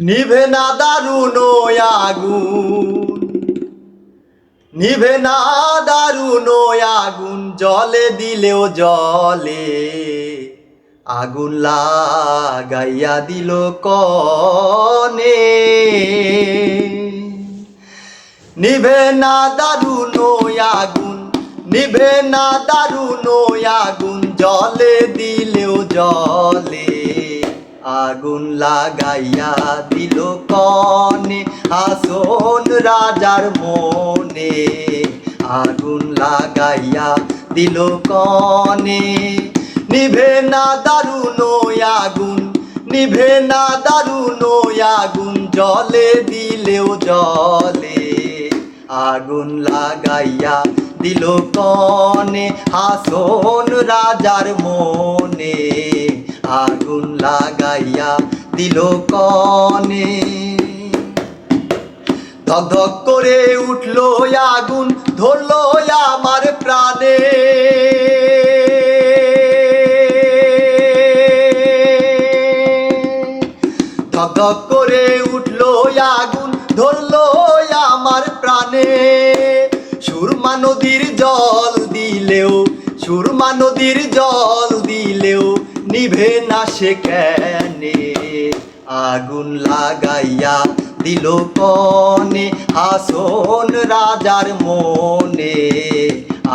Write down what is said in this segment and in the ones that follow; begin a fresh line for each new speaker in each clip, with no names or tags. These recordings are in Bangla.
নিভে না দারুণ আগুন। নিভে না দারুণ আগুন, জলে দিলেও জলে। আগুন লাগাইয়া দিল কনে। নিভে না দারুণ আগুন, নিভে না দারুণ আগুন, জলে দিলেও জলে। আগুন লাগাইয়া দিল কনে, আসন রাজার মনে। আগুন লাগাইয়া দিল কনে। নিভে না দারুণ আগুন, নিভে না দারুণ আগুন, জলে দিলেও জলে। আগুন লাগাইয়া দিল কনে হাসন রাজার মনে। আগুন লাগাইয়া দিল কনে। ধক ধক করে উঠল আগুন, ধরলো আমার প্রাণে। ধক ধক করে উঠল আগুন, ধরলো আমার প্রাণে। সুরমা নদীর জল দিলেও, সুরমা নদীর জল দিলেও নিভে না সে কেনে আগুন লাগাইয়া দিল কনে আসন রাজার মনে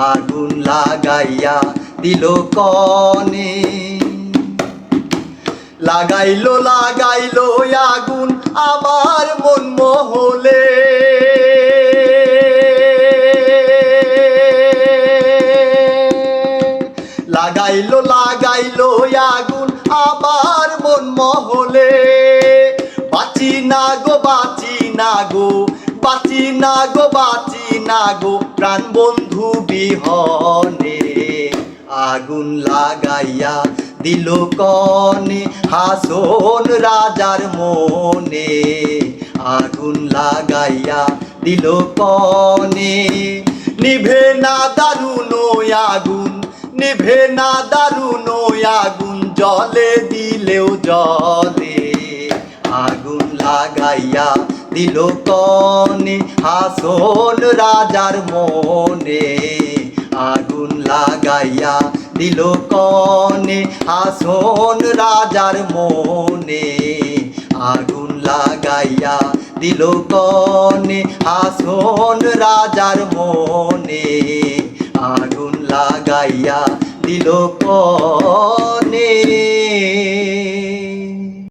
আগুন লাগাইয়া দিল কনে। লাগাইলো লাগাইলো আগুন, আমার মন মহলে লাগাইলো লাগাইলো আগুন আমার মন মহলে বাঁচি না গো, বাঁচি না গো, বাঁচি না গো, বাঁচি না গো, প্রাণ বন্ধু বিহনে। আগুন লাগাইয়া দিল কনে, হাসন রাজার মনে। আগুন লাগাইয়া দিল কনে, নিভে নিভে না আগুন জলে দিলেও জলে। আগুন লাগাইয়া দিল কনে, হাসন রাজার মনে। আগুন লাগাইয়া দিল কনে, হাসন রাজার মনে। আগুন লাগাইয়া দিল কনে, হাসন রাজার মনে। আগুন লাগাইয়া দিল কনে।